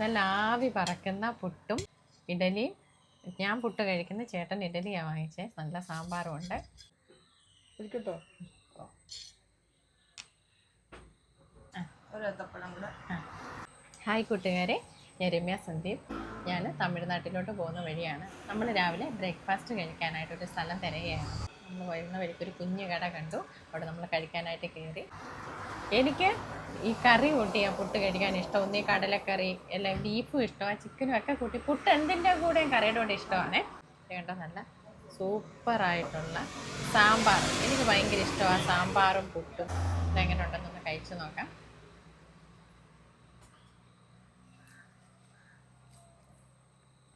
നല്ല ആവി പറക്കുന്ന പുട്ടും ഇഡലിയും. ഞാൻ പുട്ട് കഴിക്കുന്ന ചേട്ടൻ ഇഡലിയാണ് വാങ്ങിച്ചത് നല്ല സാമ്പാറും ഉണ്ട് ഹായ് കൂട്ടുകാരെ ഞാൻ രമ്യ സന്ദീപ്. ഞാൻ തമിഴ്നാട്ടിലോട്ട് പോകുന്ന വഴിയാണ്. നമ്മൾ രാവിലെ ബ്രേക്ക്ഫാസ്റ്റ് കഴിക്കാനായിട്ട് ഒരു സ്ഥലം തിരയുകയാണ് നമ്മൾ വരുന്ന വഴിക്ക് ഒരു കുഞ്ഞു കട കണ്ടു. അവിടെ നമ്മൾ കഴിക്കാനായിട്ട് കയറി. എനിക്ക് ഈ കറി കൂട്ടിയാ പുട്ട് കഴിക്കാൻ ഇഷ്ടം. ഒന്നീ കടലക്കറി അല്ലെ ബീഫും ഇഷ്ടമാണ് ചിക്കനും ഒക്കെ കൂട്ടി പുട്ട് എന്തിന്റെ കൂടെയും കറിയുടെ കൂടെ ഇഷ്ടമാണ്. കേട്ടോ നല്ല സൂപ്പറായിട്ടുള്ള സാമ്പാർ. എനിക്ക് ഭയങ്കര ഇഷ്ടമാണ് സാമ്പാറും പുട്ടും. ഇതെങ്ങനെ ഉണ്ടെന്നൊന്ന് കഴിച്ചു നോക്കാം.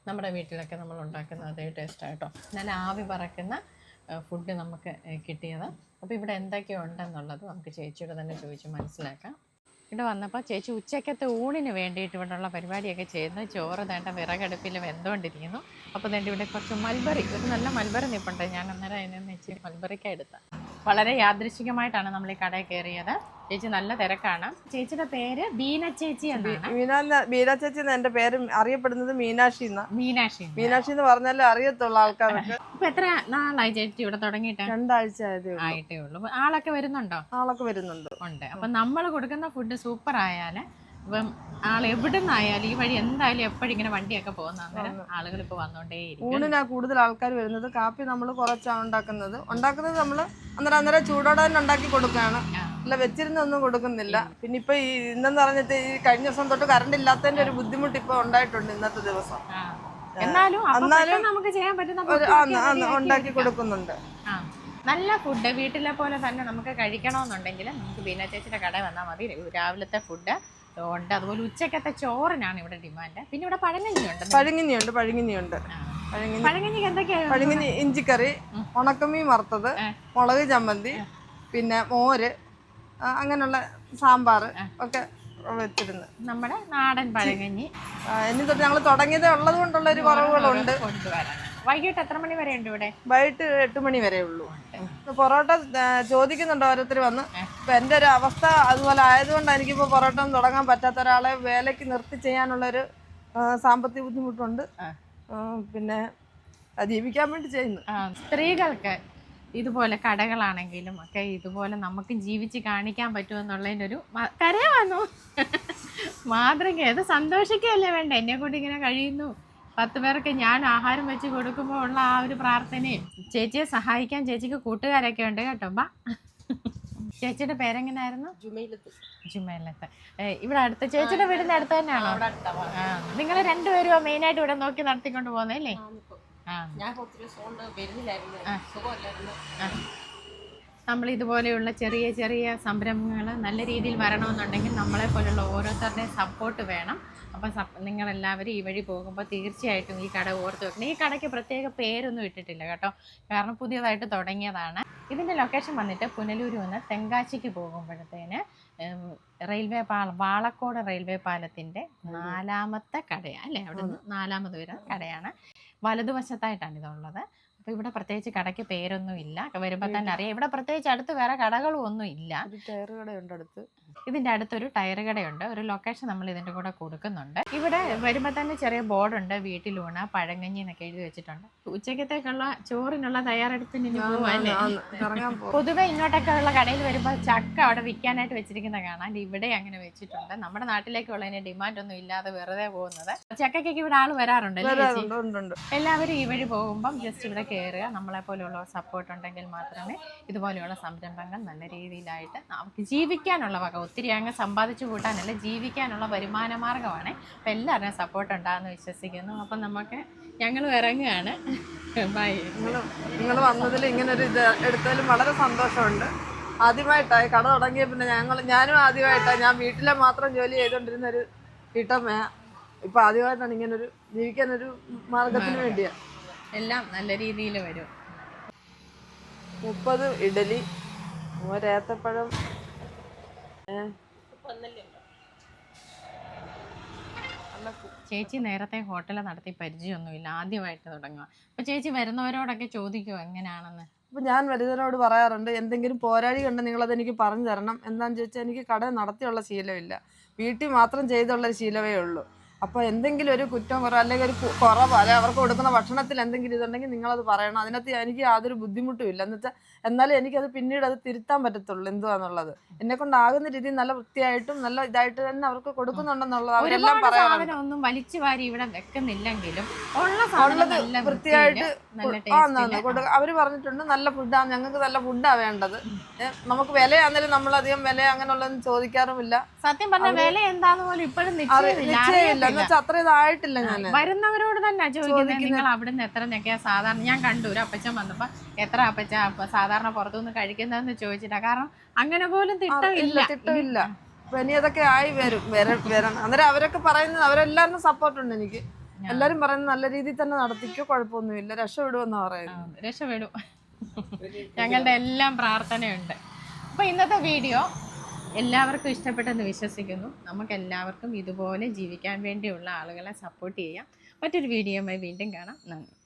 നമ്മുടെ വീട്ടിലൊക്കെ നമ്മൾ ഉണ്ടാക്കുന്ന അതേ ടേസ്റ്റ് ആയിട്ടോ നല്ല ആവി പറക്കുന്ന ഫുഡ് നമുക്ക് കിട്ടിയത്. അപ്പോൾ ഇവിടെ എന്തൊക്കെയുണ്ടെന്നുള്ളത് നമുക്ക് ചേച്ചിയുടെ തന്നെ ചോദിച്ച് മനസ്സിലാക്കാം. ഇവിടെ വന്നപ്പോൾ ചേച്ചി ഉച്ചക്കത്തെ ഊണിന് വേണ്ടിയിട്ട് ഇവിടെയുള്ള പരിപാടിയൊക്കെ ചെയ്യുന്നു. ചോറ് തേണ്ട വിറകടുപ്പിൽ വെന്തുകൊണ്ടിരിക്കുന്നു അപ്പോൾ തേണ്ട ഇവിടെ കുറച്ച് മൽബറി ഒരു നല്ല മൽബറി നിൽപ്പുണ്ട് ഞാൻ അന്നേരം അതിനെ ഇച്ചിരി മൽബറിക്ക എടുത്ത വളരെ യാദൃശികമായിട്ടാണ് നമ്മൾ ഈ കടയിൽ കയറിയത്. ചേച്ചി നല്ല തിരക്കാണ്. ചേച്ചിയുടെ പേര് ബീന ചേച്ചി എന്നാണ്. ബീന ചേച്ചി എന്റെ പേര് അറിയപ്പെടുന്നത് മീനാക്ഷി എന്നാ. മീനാക്ഷി മീനാക്ഷി എന്ന് പറഞ്ഞാലേ അറിയത്തുള്ളൂ ആൾക്കാർക്ക്. ഇപ്പൊ എത്ര നാളായി ചേച്ചി ഇവിടെ തുടങ്ങിയിട്ട്? രണ്ടാഴ്ച ആയിട്ടേ ഉള്ളൂ. ആളൊക്കെ വരുന്നുണ്ടോ? ആളൊക്കെ വരുന്നുണ്ട്. ഉണ്ട്. അപ്പൊ നമ്മൾ കൊടുക്കുന്ന ഫുഡ് സൂപ്പർ ആയാൽ ഇപ്പം ആൾ എവിടുന്നായാലും ഈ വഴി എന്തായാലും എപ്പോഴും ഇങ്ങനെ വണ്ടിയൊക്കെ പോകുന്ന അന്നേരം ആളുകൾ ഇപ്പൊ വന്നോണ്ടേ ഊണിനാ കൂടുതൽ ആൾക്കാർ വരുന്നത്. കാപ്പി നമ്മൾ കുറച്ചാണ് ഉണ്ടാക്കുന്നത്. ഉണ്ടാക്കുന്നത് നമ്മൾ അന്നേരം അന്നേരം ചൂടോടെ തന്നെ ഉണ്ടാക്കി കൊടുക്കുകയാണ്. അല്ല വെച്ചിരുന്നൊന്നും കൊടുക്കുന്നില്ല. പിന്നെ ഇപ്പൊ ഈ ഇന്നെന്ന് പറഞ്ഞിട്ട് ഈ കഴിഞ്ഞ ദിവസം തൊട്ട് കറണ്ട് ഇല്ലാത്തതിന്റെ ഒരു ബുദ്ധിമുട്ട് ഇപ്പൊ ഉണ്ടായിട്ടുണ്ട് ഇന്നത്തെ ദിവസം. എന്നാലും നമുക്ക് ചെയ്യാൻ പറ്റുന്ന ഉണ്ടാക്കി കൊടുക്കുന്നുണ്ട്. നല്ല ഫുഡ് വീട്ടിലെ പോലെ തന്നെ നമുക്ക് കഴിക്കണമെന്നുണ്ടെങ്കിൽ നമുക്ക് ബീന ചേച്ചിയുടെ കട വന്നാൽ മതി. രാവിലത്തെ ഫുഡ് ഉണ്ട് അതുപോലെ ഉച്ചക്കത്തെ ചോറിനാണ് ഇവിടെ ഡിമാൻഡ് പിന്നെ ഇവിടെ പഴങ്ങിനിയുണ്ട് പഴങ്ങിനിയുണ്ട് പഴുങ്ങിനിയുണ്ട് പഴുങ്ങിനി ഇഞ്ചിക്കറി ഉണക്കമീൻ വറുത്തത്. മുളക് ചമ്മന്തി പിന്നെ മോര് അങ്ങനെയുള്ള സാമ്പാർ ഒക്കെ വെച്ചിരുന്നു നമ്മുടെ നാടൻ പഴങ്കഞ്ഞി. എന്നി ഇനി തൊട്ട് ഞങ്ങൾ തുടങ്ങിയത് ഉള്ളത് കൊണ്ടുള്ള ഒരു കുറവുകളുണ്ട്. വൈകിട്ട് എത്ര മണി വരെ ഉണ്ട് ഇവിടെ? വൈകിട്ട് എട്ട് മണി വരെ ഉള്ളൂ. പൊറോട്ട ചോദിക്കുന്നുണ്ടോ ഓരോരുത്തർ വന്ന്. ഇപ്പൊ എന്റെ ഒരു അവസ്ഥ അതുപോലെ ആയതുകൊണ്ട് എനിക്കിപ്പോ പൊറോട്ട ഒന്നും തുടങ്ങാൻ പറ്റാത്ത ഒരാളെ വേലയ്ക്ക് നിർത്തി ചെയ്യാനുള്ളൊരു ഒരു സാമ്പത്തിക ബുദ്ധിമുട്ടുണ്ട്. പിന്നെ ജീവിക്കാൻ വേണ്ടി ചെയ്യുന്നു. സ്ത്രീകൾക്ക് ഇതുപോലെ കടകളാണെങ്കിലും ഒക്കെ ഇതുപോലെ നമുക്ക് ജീവിച്ച് കാണിക്കാൻ പറ്റുമെന്നുള്ളതിന്റെ ഒരു കരയാൻ വന്നു. മാതൃക അത് സന്തോഷിക്കുകയല്ലേ വേണ്ട? എന്നെ കൊണ്ട് ഇങ്ങനെ കഴിയുന്നു. പത്ത് പേർക്ക് ഞാൻ ആഹാരം വെച്ച് കൊടുക്കുമ്പോൾ ഉള്ള ആ ഒരു പ്രാർത്ഥനയും ചേച്ചിയെ സഹായിക്കാൻ ചേച്ചിക്ക് കൂട്ടുകാരൊക്കെ ഉണ്ട് കേട്ടോ. ബാ. ചേച്ചിയുടെ പേരെങ്ങനായിരുന്നു? ജുമയിലത്ത് ഇവിടെ അടുത്ത ചേച്ചിയുടെ വീടിന്റെ അടുത്ത് തന്നെയാണോ? ആ നിങ്ങൾ രണ്ടുപേരും മെയിനായിട്ട് ഇവിടെ നോക്കി നടത്തിക്കൊണ്ട് പോകുന്നല്ലേ ഞാൻ ഒത്തിരി വരുന്നില്ലായിരുന്നു. സുഖമല്ലായിരുന്നു. നമ്മൾ ഇതുപോലെയുള്ള ചെറിയ ചെറിയ സംരംഭങ്ങൾ നല്ല രീതിയിൽ വരണമെന്നുണ്ടെങ്കിൽ നമ്മളെ പോലുള്ള ഓരോരുത്തരുടെയും സപ്പോർട്ട് വേണം. അപ്പം സപ്പ് നിങ്ങളെല്ലാവരും ഈ വഴി പോകുമ്പോൾ തീർച്ചയായിട്ടും ഈ കട ഓർത്ത് വെക്കണം. ഈ കടയ്ക്ക് പ്രത്യേക പേരൊന്നും ഇട്ടിട്ടില്ല കേട്ടോ. കാരണം പുതിയതായിട്ട് തുടങ്ങിയതാണ്. ഇതിന്റെ ലൊക്കേഷൻ വന്നിട്ട് പുനലൂരിൽ നിന്ന് തെങ്കാശിക്ക് പോകുമ്പോഴത്തേന് റെയിൽവേ പാല വാളക്കോട് റെയിൽവേ പാലത്തിന്റെ നാലാമത്തെ കടയാണ് അല്ലേ? അവിടെ നിന്ന് നാലാമത് വരുന്ന കടയാണ്. വലതുവശത്തായിട്ടാണ് ഇതുള്ളത്. അപ്പോൾ ഇവിടെ പ്രത്യേകിച്ച് കടയ്ക്ക് പേരൊന്നും ഇല്ല. വരുമ്പോൾ തന്നെ അറിയാം. ഇവിടെ പ്രത്യേകിച്ച് അടുത്ത് വേറെ കടകളും ഒന്നും ഇല്ല. ടയർ കടയുണ്ട് അടുത്ത്. ഇതിന്റെ അടുത്തൊരു ടയർ കടയുണ്ട്. ഒരു ലൊക്കേഷൻ നമ്മൾ ഇതിന്റെ കൂടെ കൊടുക്കുന്നുണ്ട്. ഇവിടെ വരുമ്പോൾ തന്നെ ചെറിയ ബോർഡുണ്ട് വീട്ടിലൂണ പഴങ്കഞ്ഞി എന്നൊക്കെ എഴുതി വെച്ചിട്ടുണ്ട്. ഉച്ചക്കത്തേക്കുള്ള ചോറിനുള്ള തയ്യാറെടുപ്പിന് പോവാല്ലേ പൊതുവെ ഇങ്ങോട്ടൊക്കെ ഉള്ള കടയിൽ വരുമ്പോൾ ചക്ക അവിടെ വിൽക്കാനായിട്ട് വെച്ചിരിക്കുന്ന കാണാൻ ഇവിടെ അങ്ങനെ വെച്ചിട്ടുണ്ട്. നമ്മുടെ നാട്ടിലേക്കുള്ളതിന് ഡിമാൻഡ് ഒന്നും ഇല്ലാതെ വെറുതെ പോകുന്നത്. ചക്കയ്ക്കൊക്കെ ഇവിടെ ആൾ വരാറുണ്ട് എല്ലാവരും ഈ വഴി പോകുമ്പോൾ ജസ്റ്റ് ഇവിടെ കയറുക നമ്മളെ പോലെയുള്ള സപ്പോർട്ട് ഉണ്ടെങ്കിൽ മാത്രമേ ഇതുപോലെയുള്ള സംരംഭങ്ങൾ നല്ല രീതിയിലായിട്ട് നമുക്ക് ജീവിക്കാനുള്ള വക ഒത്തിരി അങ്ങ് സമ്പാദിച്ചു കൂട്ടാനല്ല ജീവിക്കാനുള്ള വരുമാന മാർഗമാണ് അപ്പം എല്ലാവരുടെയും സപ്പോർട്ട് ഉണ്ടാകുമെന്ന് വിശ്വസിക്കുന്നു. അപ്പം നമുക്ക് ഞങ്ങൾ ഇറങ്ങുകയാണ്. ബൈ നിങ്ങൾ വന്നതിൽ ഇങ്ങനെ ഒരു ഇത് എടുത്തതിലും വളരെ സന്തോഷമുണ്ട്. ആദ്യമായിട്ടായി കട തുടങ്ങിയ പിന്നെ ഞങ്ങൾ ഞാനും ആദ്യമായിട്ടാണ് ഞാൻ വീട്ടിലെ മാത്രം ജോലി ചെയ്തുകൊണ്ടിരുന്ന ഒരു വീട്ടമ്മ ഇപ്പം ആദ്യമായിട്ടാണ് ഇങ്ങനൊരു ജീവിക്കാനൊരു മാർഗത്തിന് വേണ്ടിയാണ് എല്ലാം നല്ല രീതിയിൽ വരും. മുപ്പത് ഇഡലി ഒരേത്തപ്പഴം ചേച്ചി നേരത്തെ ഹോട്ടൽ നടത്തി പരിചയമൊന്നുമില്ല. ആദ്യമായിട്ട് തുടങ്ങുക അപ്പൊ ചേച്ചി വരുന്നവരോടൊക്കെ ചോദിക്കുമോ എങ്ങനെയാണെന്ന് അപ്പൊ ഞാൻ വരുന്നവരോട് പറയാറുണ്ട് എന്തെങ്കിലും പോരാഴി കണ്ട് അത് എനിക്ക് പറഞ്ഞു തരണം. എന്താണെന്ന് ചോദിച്ചാൽ എനിക്ക് കട നടത്തിയുള്ള ശീലമില്ല. വീട്ടിൽ മാത്രം ചെയ്തുള്ള ഒരു ശീലമേ ഉള്ളൂ. അപ്പൊ എന്തെങ്കിലും ഒരു കുറ്റം കുറവ് അല്ലെങ്കിൽ ഒരു കുറവ് അല്ലെങ്കിൽ അവർക്ക് കൊടുക്കുന്ന ഭക്ഷണത്തിൽ എന്തെങ്കിലും ഇതുണ്ടെങ്കിൽ നിങ്ങളത് പറയണം. അതിനകത്ത് എനിക്ക് യാതൊരു ബുദ്ധിമുട്ടും ഇല്ല. എന്ന് വെച്ചാൽ എന്നാലും എനിക്കത് പിന്നീട് അത് തിരുത്താൻ പറ്റത്തുള്ളൂ. എന്തുവാന്നുള്ളത്. എന്നെ കൊണ്ടാകുന്ന രീതിയിൽ നല്ല വൃത്തിയായിട്ടും നല്ല ഇതായിട്ട് തന്നെ അവർക്ക് കൊടുക്കുന്നുണ്ടെന്നുള്ളത് അവരെല്ലാം പറയാറുണ്ട് ഒന്നും വലിച്ചു വാരി ഇവിടെ വെക്കുന്നില്ലെങ്കിലും ഉള്ളത് വൃത്തിയായിട്ട് നന്ന് അവർ പറഞ്ഞിട്ടുണ്ട് നല്ല ഫുഡാണ് ഞങ്ങൾക്ക് നല്ല ഫുഡാ വേണ്ടത്. നമുക്ക് വിലയാണെങ്കിലും നമ്മൾ അധികം വില അങ്ങനെയുള്ളതൊന്നും ചോദിക്കാറുമില്ല. സത്യം പറഞ്ഞ വില എന്താന്ന് പോലും ഇപ്പോഴും നിശ്ചയമില്ല. അത്ര ഇതായിട്ടില്ല ഞാൻ. വരുന്നവരോട് തന്നെ ചോദിക്കുന്നത് നിങ്ങൾ നിങ്ങൾ അവിടുന്ന് എത്ര ഞെക്കയാ സാധാരണ ഞാൻ കണ്ടു. ഒരു അപ്പച്ചൻ വന്നപ്പോ എത്ര അപ്പച്ച? അപ്പ സാധാരണ പുറത്തുനിന്ന് കഴിക്കുന്നതെന്ന് ചോദിച്ചില്ല കാരണം അങ്ങനെ പോലും തിട്ടമില്ല. തിട്ടമില്ല. അപ്പൊ ഇനി അതൊക്കെ ആയി വരും വര- വരണം. അന്നേരം അവരൊക്കെ പറയുന്നത് അവരെല്ലാവരും സപ്പോർട്ട് ഉണ്ട് എനിക്ക്. എല്ലാരും പറയുന്നത് നല്ല രീതിയിൽ തന്നെ നടത്തിക്കോ കുഴപ്പമൊന്നുമില്ല. രക്ഷപ്പെടുമെന്നാ പറയുന്നത്. രക്ഷപ്പെടും. ഞങ്ങളുടെ എല്ലാം പ്രാർത്ഥനയുണ്ട്. അപ്പൊ ഇന്നത്തെ വീഡിയോ എല്ലാവർക്കും ഇഷ്ടപ്പെട്ടെന്ന് വിശ്വസിക്കുന്നു. നമുക്ക് എല്ലാവർക്കും ഇതുപോലെ ജീവിക്കാൻ വേണ്ടിയുള്ള ആളുകളെ സപ്പോർട്ട് ചെയ്യാം. മറ്റൊരു വീഡിയോയുമായി വീണ്ടും കാണാം. നന്ദി.